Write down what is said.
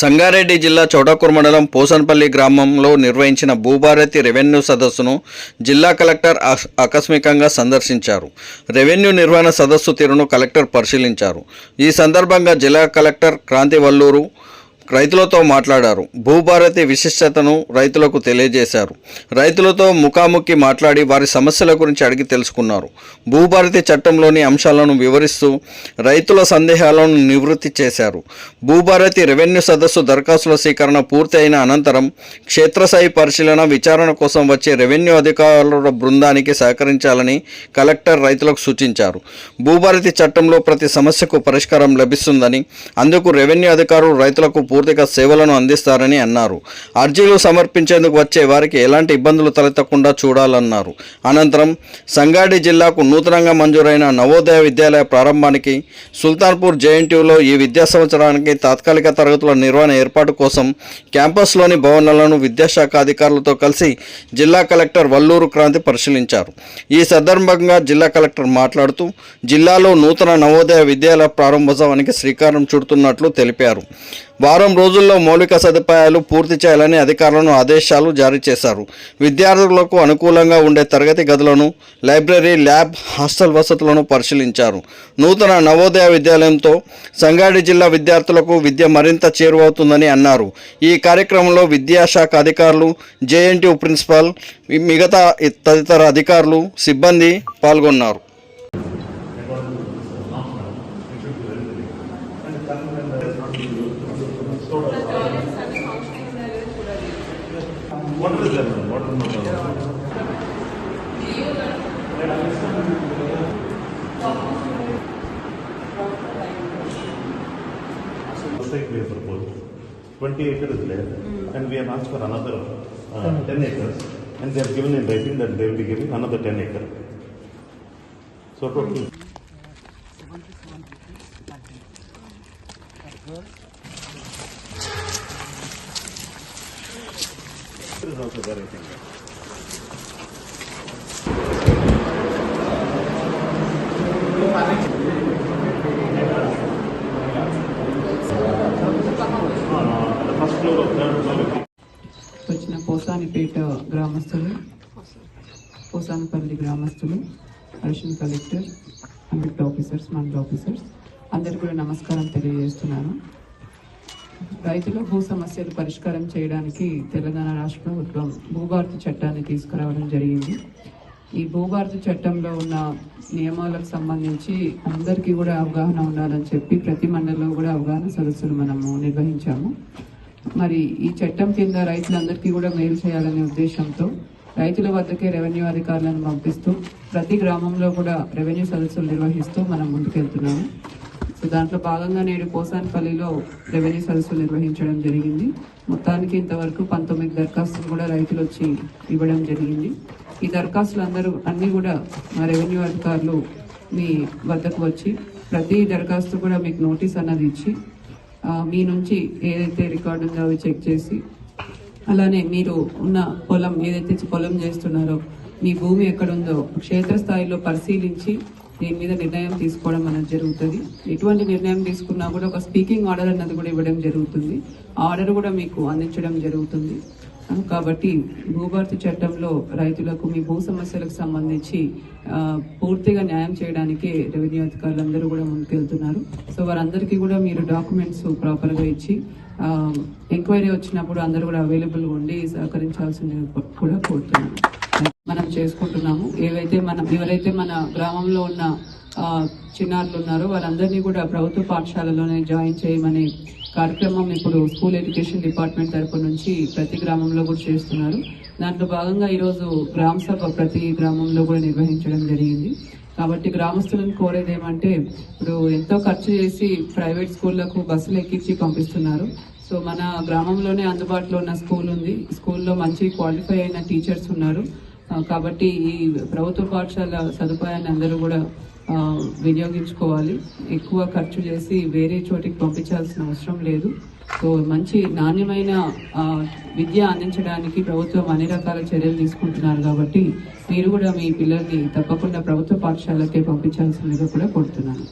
సంగారెడ్డి జిల్లా చౌటాకూర్ మండలం పోసన్పల్లి గ్రామంలో నిర్వహించిన భూభారతి రెవెన్యూ సదస్సును జిల్లా కలెక్టర్ ఆకస్మికంగా సందర్శించారు. రెవెన్యూ నిర్వహణ సదస్సు తీరును కలెక్టర్ పరిశీలించారు. ఈ సందర్భంగా జిల్లా కలెక్టర్ క్రాంతి వల్లూరు రైతులతో మాట్లాడారు. భూభారతి విశిష్టతను రైతులకు తెలియజేశారు. రైతులతో ముఖాముఖి మాట్లాడి వారి సమస్యల గురించి అడిగి తెలుసుకున్నారు. భూభారతి చట్టంలోని అంశాలను వివరిస్తూ రైతుల సందేహాలను నివృత్తి చేశారు. భూభారతి రెవెన్యూ సదస్సు దరఖాస్తుల స్వీకరణ పూర్తయిన అనంతరం క్షేత్రస్థాయి పరిశీలన విచారణ కోసం వచ్చే రెవెన్యూ అధికారుల బృందానికి సహకరించాలని కలెక్టర్ రైతులకు సూచించారు. భూభారతి చట్టంలో ప్రతి సమస్యకు పరిష్కారం లభిస్తుందని అందుకు రెవెన్యూ అధికారులు రైతులకు పూర్తిగా సేవలను అందిస్తారని అన్నారు. అర్జీలు సమర్పించేందుకు వచ్చే వారికి ఎలాంటి ఇబ్బందులు తలెత్తకుండా చూడాలన్నారు. అనంతరం సంగాడి జిల్లాకు నూతనంగా మంజూరైన నవోదయ విద్యాలయ ప్రారంభానికి సుల్తాన్పూర్ జేఎన్టీయూలో ఈ విద్యా సంవత్సరానికి తాత్కాలిక తరగతుల నిర్వహణ ఏర్పాటు కోసం క్యాంపస్లోని భవనాలను విద్యాశాఖ అధికారులతో కలిసి జిల్లా కలెక్టర్ వల్లూరు క్రాంతి పరిశీలించారు. ఈ సందర్భంగా జిల్లా కలెక్టర్ మాట్లాడుతూ జిల్లాలో నూతన నవోదయ విద్యాలయ ప్రారంభోత్సవానికి శ్రీకారం చుడుతున్నట్లు తెలిపారు. వారం రోజుల్లో మౌలిక సదుపాయాలు పూర్తి చేయాలని అధికారులను ఆదేశాలు జారీ చేశారు. విద్యార్థులకు అనుకూలంగా ఉండే తరగతి గదులను లైబ్రరీ ల్యాబ్ హాస్టల్ వసతులను పరిశీలించారు. నూతన నవోదయ విద్యాలయంతో సంగారెడ్డి జిల్లా విద్యార్థులకు విద్య మరింత చేరువవుతుందని అన్నారు. ఈ కార్యక్రమంలో విద్యాశాఖ అధికారులు జేఎన్టీయు ప్రిన్సిపాల్ మిగతా తదితర అధికారులు సిబ్బంది పాల్గొన్నారు. What is that? What is that? Site we have proposed, twenty acres is there, and we have asked for another uh, ten acres, and they have given in writing that they will be giving another ten acre. So total. Is also there, I think. వచ్చిన పోసానిపేట గ్రామస్తులు పోసానపల్లి గ్రామస్తులు additional collector అంబిట్ officers మండల officers అందరికీ కూడా నమస్కారం తెలియజేస్తున్నాను రైతుల భూ సమస్యలు పరిష్కారం చేయడానికి తెలంగాణ రాష్ట్ర ప్రభుత్వం భూభారతి చట్టాన్ని తీసుకురావడం జరిగింది. ఈ భూభారతి చట్టంలో ఉన్న నియమాలకు సంబంధించి అందరికీ కూడా అవగాహన ఉండాలని చెప్పి ప్రతి మండలంలో కూడా అవగాహన సదస్సులు మనము నిర్వహించాము. మరి ఈ చట్టం కింద రైతులందరికీ కూడా మేలు చేయాలనే ఉద్దేశంతో రైతుల వద్దకే రెవెన్యూ అధికారులను పంపిస్తూ ప్రతి గ్రామంలో కూడా రెవెన్యూ సదస్సులు నిర్వహిస్తూ మనం ముందుకెళ్తున్నాము. సో దాంట్లో భాగంగా నేడు పోసాన్పల్లిలో రెవెన్యూ సదస్సులు నిర్వహించడం జరిగింది. మొత్తానికి ఇంతవరకు పంతొమ్మిది దరఖాస్తులు కూడా రైతులు వచ్చి ఇవ్వడం జరిగింది. ఈ దరఖాస్తులు అందరూ అన్నీ కూడా మా రెవెన్యూ అధికారులు మీ వద్దకు వచ్చి ప్రతి దరఖాస్తు కూడా మీకు నోటీస్ అన్నది ఇచ్చి మీ నుంచి ఏదైతే రికార్డు ఉందో అవి చెక్ చేసి అలానే మీరు ఉన్న పొలం ఏదైతే పొలం చేస్తున్నారో మీ భూమి ఎక్కడుందో క్షేత్రస్థాయిలో పరిశీలించి దీని మీద నిర్ణయం తీసుకోవడం అనేది జరుగుతుంది. ఎటువంటి నిర్ణయం తీసుకున్నా కూడా ఒక స్పీకింగ్ ఆర్డర్ అన్నది కూడా ఇవ్వడం జరుగుతుంది. ఆ ఆర్డర్ కూడా మీకు అందించడం జరుగుతుంది. కాబట్టి భూభారతి చట్టంలో రైతులకు మీ భూ సమస్యలకు సంబంధించి పూర్తిగా న్యాయం చేయడానికి రెవెన్యూ అధికారులు కూడా ముందుకెళ్తున్నారు. సో వారందరికీ కూడా మీరు డాక్యుమెంట్స్ ప్రాపర్గా ఇచ్చి ఎంక్వైరీ వచ్చినప్పుడు అందరూ కూడా అవైలబుల్గా ఉండి సహకరించాల్సింది కూడా కోరుతున్నాను. మనం చేసుకుంటున్నాము. ఏవైతే మనం ఎవరైతే మన గ్రామంలో ఉన్న చిన్నారులు ఉన్నారో వాళ్ళందరినీ కూడా ప్రభుత్వ పాఠశాలలోనే జాయిన్ చేయమనే కార్యక్రమం ఇప్పుడు స్కూల్ ఎడ్యుకేషన్ డిపార్ట్మెంట్ తరపు నుంచి ప్రతి గ్రామంలో కూడా చేస్తున్నారు. దాంట్లో భాగంగా ఈరోజు గ్రామ సభ ప్రతి గ్రామంలో కూడా నిర్వహించడం జరిగింది. కాబట్టి గ్రామస్తులను కోరేది ఏమంటే ఇప్పుడు ఎంతో ఖర్చు చేసి ప్రైవేట్ స్కూళ్ళకు బస్సులు ఎక్కించి పంపిస్తున్నారు. సో మన గ్రామంలోనే అందుబాటులో ఉన్న స్కూల్ ఉంది. స్కూల్లో మంచి క్వాలిఫై అయిన టీచర్స్ ఉన్నారు. కాబట్టి ఈ ప్రభుత్వ పాఠశాల సదుపాయాన్ని అందరూ కూడా వినియోగించుకోవాలి. ఎక్కువ ఖర్చు చేసి వేరే చోటికి పంపించాల్సిన అవసరం లేదు. సో మంచి నాణ్యమైన విద్య అందించడానికి ప్రభుత్వం అన్ని రకాల చర్యలు తీసుకుంటున్నారు కాబట్టి మీరు కూడా మీ పిల్లల్ని తప్పకుండా ప్రభుత్వ పాఠశాలకే పంపించాల్సిందిగా కూడా కోరుతున్నాను.